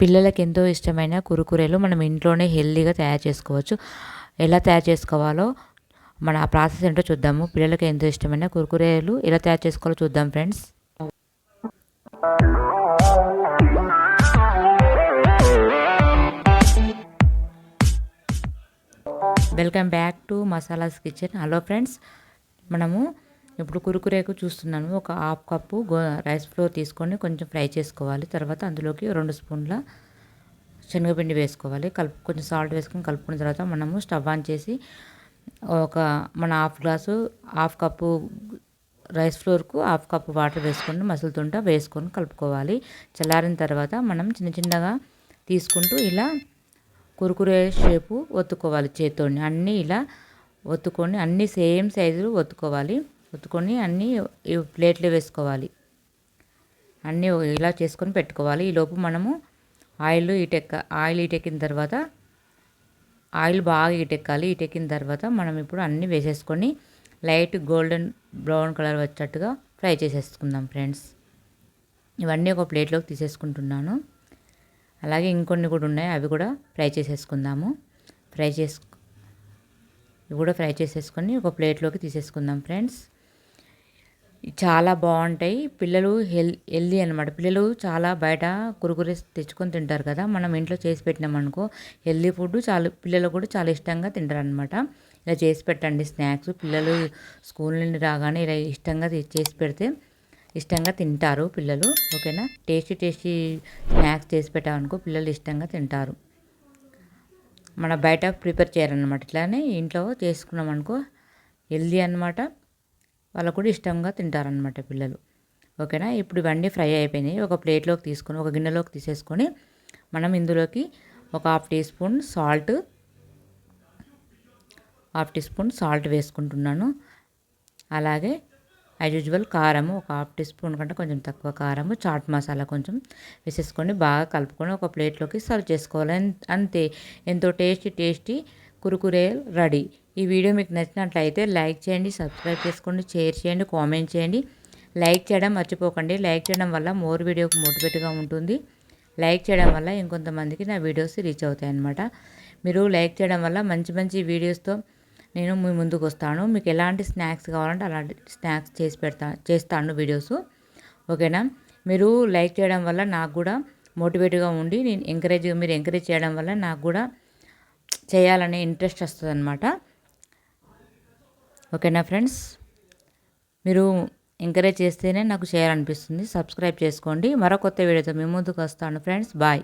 పిల్లలకి ఎంతో ఇష్టమైన కురుకురేలు మనం ఇంట్లోనే హెల్దీగా తయారు చేసుకోవచ్చు. ఎలా తయారు చేసుకోవాలో మన ఆ ప్రాసెస్ ఏంటో చూద్దాము. పిల్లలకి ఎంతో ఇష్టమైన కురుకురేలు ఎలా తయారు చేసుకోవాలో చూద్దాం friends. Welcome back to masalas kitchen. Hello friends మనము ఇప్పుడు కురుకురేకు చూస్తున్నాను. ఒక హాఫ్ కప్పు గో రైస్ ఫ్లోర్ తీసుకొని కొంచెం ఫ్రై చేసుకోవాలి. తర్వాత అందులోకి రెండు స్పూన్ల శనగపిండి వేసుకోవాలి. కలుపు కొంచెం సాల్ట్ వేసుకొని కలుపుకున్న తర్వాత మనము స్టవ్ ఆన్ చేసి ఒక మన half glass half cup rice ఫ్లోర్కు half cup water వేసుకొని మసులుతుంటా వేసుకొని కలుపుకోవాలి. చల్లారిన తర్వాత మనం చిన్న చిన్నగా తీసుకుంటూ ఇలా కురుకురే షేపు ఒత్తుకోవాలి చేతితోని. అన్నీ ఇలా ఒత్తుకొని అన్నీ సేమ్ సైజులు ఒత్తుకోవాలి. ఉత్తుకొని అన్నీ ప్లేట్లో వేసుకోవాలి. అన్నీ ఇలా చేసుకొని పెట్టుకోవాలి. ఈలోపు మనము ఆయిల్ ఇటెక్క ఆయిల్ ఇటెక్కిన తర్వాత ఆయిల్ బాగా ఇటెక్కాలి. ఇటెక్కిన తర్వాత మనం ఇప్పుడు అన్నీ వేసేసుకొని లైట్ గోల్డెన్ బ్రౌన్ కలర్ వచ్చేట్టుగా ఫ్రై చేసేసుకుందాం ఫ్రెండ్స్. ఇవన్నీ ఒక ప్లేట్లోకి తీసేసుకుంటున్నాను. అలాగే ఇంకొన్ని కూడా ఉన్నాయి. అవి కూడా ఫ్రై చేసేసుకుందాము. ఫ్రై చేసు ఇవి కూడా ఫ్రై చేసేసుకొని ఒక ప్లేట్లోకి తీసేసుకుందాం ఫ్రెండ్స్. చాలా బాగుంటాయి. పిల్లలు హెల్ హెల్దీ అనమాట పిల్లలు చాలా బయట కురుకురే తెచ్చుకొని తింటారు కదా. మనం ఇంట్లో చేసి పెట్టినామనుకో హెల్దీ ఫుడ్ చాలా పిల్లలు కూడా చాలా ఇష్టంగా తింటారు అనమాట ఇలా చేసి పెట్టండి స్నాక్స్. పిల్లలు స్కూల్ నుండి రాగానే ఇలా ఇష్టంగా చేసి పెడితే ఇష్టంగా తింటారు పిల్లలు. ఓకేనా? టేస్టీ టేస్టీ స్నాక్స్ చేసి పెట్టామనుకో పిల్లలు ఇష్టంగా తింటారు. మన బయట ప్రిపేర్ చేయాలన్నమాట ఇట్లానే ఇంట్లో చేసుకున్నాం అనుకో హెల్దీ అనమాట వాళ్ళు కూడా ఇష్టంగా తింటారనమాట పిల్లలు. ఓకేనా? ఇప్పుడు ఇవన్నీ ఫ్రై అయిపోయినాయి. ఒక ప్లేట్లోకి తీసుకొని ఒక గిన్నెలోకి తీసేసుకొని మనం ఇందులోకి ఒక half teaspoon salt half teaspoon salt వేసుకుంటున్నాను. అలాగే యాజ్ యూజువల్ కారము ఒక హాఫ్ టీ స్పూన్ కంటే కొంచెం తక్కువ కారము చాట్ మసాలా కొంచెం వేసేసుకొని బాగా కలుపుకొని ఒక ప్లేట్లోకి సర్వ్ చేసుకోవాలి. అంతే. ఎంతో టేస్టీ టేస్టీ కురుకురే రెడీ. ఈ వీడియో మీకు నచ్చినట్లయితే లైక్ చేయండి సబ్స్క్రైబ్ చేసుకోండి షేర్ చేయండి కామెంట్ చేయండి. లైక్ చేయడం మర్చిపోకండి. లైక్ చేయడం వల్ల మోర్ వీడియోకి మోటివేట్గా ఉంటుంది. లైక్ చేయడం వల్ల ఇంకొంతమందికి నా వీడియోస్ రీచ్ అవుతాయి అన్నమాట. మీరు లైక్ చేయడం వల్ల మంచి మంచి వీడియోస్తో నేను మీ ముందుకు వస్తాను. మీకు ఎలాంటి స్నాక్స్ కావాలంటే అలాంటి స్నాక్స్ చేసి పెడతా చేస్తాను వీడియోస్. ఓకేనా? మీరు లైక్ చేయడం వల్ల నాకు కూడా మోటివేట్గా ఉండి నేను ఎంకరేజ్ మీరు ఎంకరేజ్ చేయడం వల్ల నాకు కూడా చేయాలనే ఇంట్రెస్ట్ వస్తుంది అనమాట ఓకేనా ఫ్రెండ్స్? మీరు ఎంకరేజ్ చేస్తేనే నాకు చేయాలనిపిస్తుంది సబ్స్క్రైబ్ చేసుకోండి. మరో కొత్త వీడియోతో మీ ముందుకు వస్తాను ఫ్రెండ్స్. బాయ్.